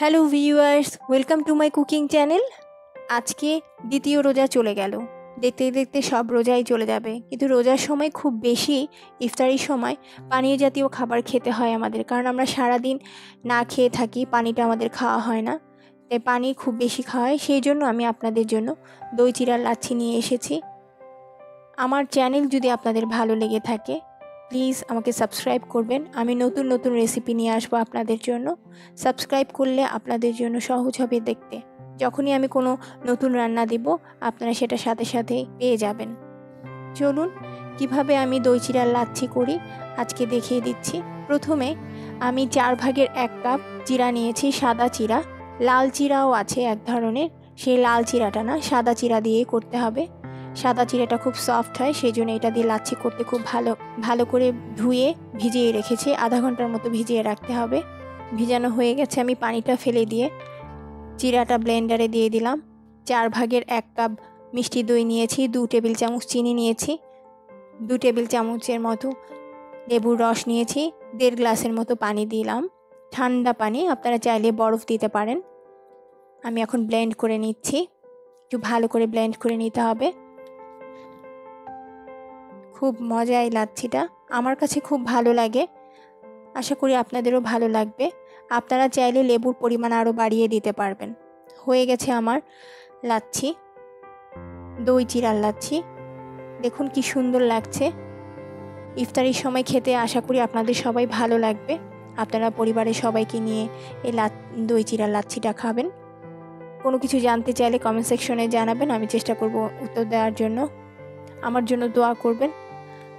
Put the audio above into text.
Hello viewers, welcome to my cooking channel. আজকে দ্বিতীয় রোজা চলে গেল। দেখতে দেখতে সব রোজাই চলে যাবে। কিন্তু রোজার সময় খুব বেশি ইফতারির সময় পানীয় জাতীয় খাবার খেতে হয় আমাদের। কারণ আমরা সারাদিন না খেয়ে থাকি, পানিটা আমাদের খাওয়া হয় না। তাই পানি খুব বেশি খাওয়া হয়। সেই জন্য আমি আপনাদের জন্য দই চিরার লাচ্ছি নিয়ে এসেছি। আমার চ্যানেল যদি আপনাদের ভালো লেগে থাকে প্লিজ আমাকে সাবস্ক্রাইব করবেন। আমি নতুন নতুন রেসিপি নিয়ে আসব আপনাদের জন্য। সাবস্ক্রাইব করলে আপনাদের জন্য সহজ হবে দেখতে। যখনই আমি কোনো নতুন রান্না দিব, আপনারা সেটা সাথে সাথে পেয়ে যাবেন। চলুন, কীভাবে আমি দই চিরার লাচ্ছি করি, আজকে দেখিয়ে দিচ্ছি। প্রথমে আমি চার ভাগের এক কাপ চিরা নিয়েছি, সাদা চিরা। লাল চিরাও আছে এক ধরনের। সেই লাল চিরাটা না, সাদা চিরা দিয়েই করতে হবে। সাদা চিরাটা খুব সফট হয় সেই জন্য এটা দিয়ে লাচ্ছি করতে খুব ভালো ভালো করে ধুয়ে ভিজিয়ে রেখেছি। আধা ঘণ্টার মতো ভিজিয়ে রাখতে হবে। ভিজানো হয়ে গেছে আমি পানিটা ফেলে দিয়ে চিরাটা ব্লেন্ডারে দিয়ে দিলাম। চার ভাগের এক কাপ মিষ্টি দই নিয়েছি, দু টেবিল চামচ চিনি নিয়েছি, দু টেবিল চামচের মতো লেবুর রস নিয়েছি, দেড় গ্লাসের মতো পানি দিলাম। ঠান্ডা পানি, আপনারা চাইলে বরফ দিতে পারেন। আমি এখন ব্লেন্ড করে নিচ্ছি। একটু ভালো করে ব্লেন্ড করে নিতে হবে। খুব মজাই লাচ্ছিটা আমার কাছে খুব ভালো লাগে। আশা করি আপনাদেরও ভালো লাগবে। আপনারা চাইলে লেবুর পরিমাণ আরও বাড়িয়ে দিতে পারবেন। হয়ে গেছে আমার লাচ্ছি। দই চিরার লাচ্ছি। দেখুন কি সুন্দর লাগছে। ইফতারির সময় খেতে আশা করি আপনাদের সবাই ভালো লাগবে। আপনারা পরিবারের সবাইকে নিয়ে এই লা দই চিরার লাচ্ছিটা খাবেন। কোনো কিছু জানতে চাইলে কমেন্ট সেকশনে জানাবেন। আমি চেষ্টা করব উত্তর দেওয়ার জন্য। আমার জন্য দোয়া করবেন।